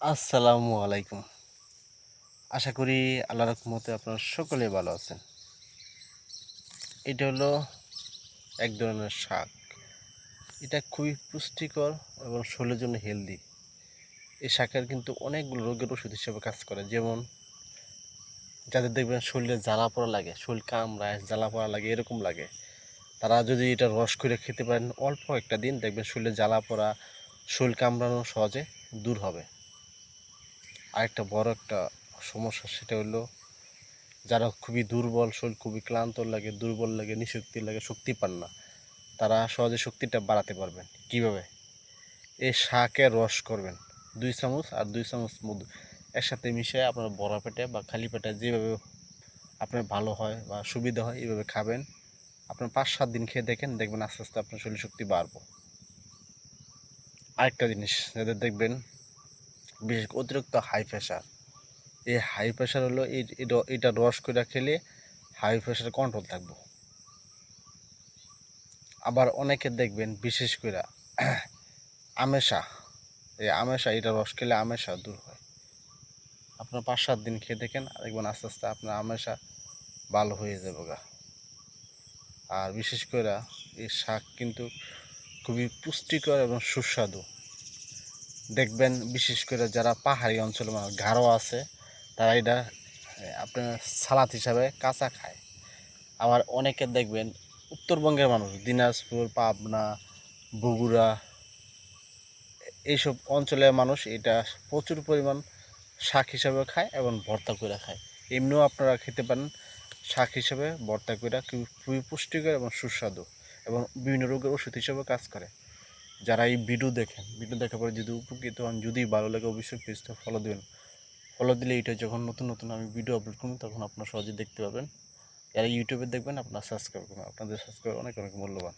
আসসালামু আলাইকুম। আশা করি আল্লাহ রকমতে আপনারা সকলে ভালো আছেন। এটা হলো এক ধরনের শাক। এটা খুবই পুষ্টিকর এবং শরীরের জন্য হেলদি এই শাকের কিন্তু অনেকগুলো রোগের ওষুধ হিসেবে কাজ করে। যেমন যাদের দেখবেন শরীরে জ্বালা পড়া লাগে, শরীর কামড়ায়, জ্বালা পড়া লাগে, এরকম লাগে। তারা যদি এটা রস করে খেতে পারেন, অল্প একটা দিন দেখবেন শরীরে জ্বালা পড়া, শরীর কামড়ানো সহজে দূর হবে। আরেকটা বড় একটা সমস্যা সেটা হলো যারা খুবই দুর্বল, শরীর খুবই ক্লান্ত লাগে, দুর্বল লাগে নিশক্তি লাগে, শক্তি পান না, তারা সহজে শক্তিটা বাড়াতে পারবেন। কীভাবে? এই শাকের রস করবেন, দুই চামচ আর দুই চামচ মধু একসাথে মিশিয়ে আপনার বড়া পেটে বা খালি পেটে যেভাবে আপনার ভালো হয় বা সুবিধা হয় এইভাবে খাবেন। আপনার পাঁচ সাত দিন খেয়ে দেখেন, দেখবেন আস্তে আস্তে আপনার শরীর শক্তি বাড়বো। আরেকটা জিনিস যাদের দেখবেন বিশেষ অতিরিক্ত হাই প্রেশার এই হাই প্রেশার হলো এটা রস করে খেলে হাই প্রেশার কন্ট্রোল থাকব। আবার অনেকে দেখবেন, বিশেষ করে আমেশা, এই আমেশা, এটা রস খেলে আমেশা দূর হয়। আপনার পাঁচ সাত দিন খেয়ে দেখেন, দেখবেন আস্তে আস্তে আপনার আমেশা ভালো হয়ে যাবে গা। আর বিশেষ করে এই শাক কিন্তু খুবই পুষ্টিকর এবং সুস্বাদু। দেখবেন, বিশেষ করে যারা পাহাড়ি অঞ্চলে গাঢ় আছে, তারা এটা আপনার সালাদ হিসাবে কাঁচা খায়। আবার অনেকে দেখবেন, উত্তরবঙ্গের মানুষ, দিনাজপুর, পাবনা, বগুড়া এইসব অঞ্চলের মানুষ এটা প্রচুর পরিমাণ শাক হিসাবে খায় এবং ভর্তা করে খায়। এমনিও আপনারা খেতে পারেন শাক হিসাবে ভর্তা করে, খুবই পুষ্টিকর এবং সুস্বাদু এবং বিভিন্ন রোগের ওষুধ হিসাবে কাজ করে। যারা এই ভিডিও দেখেন, ভিডিও দেখার পরে যদি উপকৃত হন, যদি ভালো লাগে অবশ্যই পেজটা ফলো দেবেন। ফলো দিলে এটা যখন নতুন নতুন আমি ভিডিও আপলোড করব, তখন আপনারা সহজে দেখতে পাবেন। যারা ইউটিউবে দেখবেন, আপনারা সাবস্ক্রাইব করবেন। আপনাদের সাবস্ক্রাইব অনেক অনেক মূল্যবান।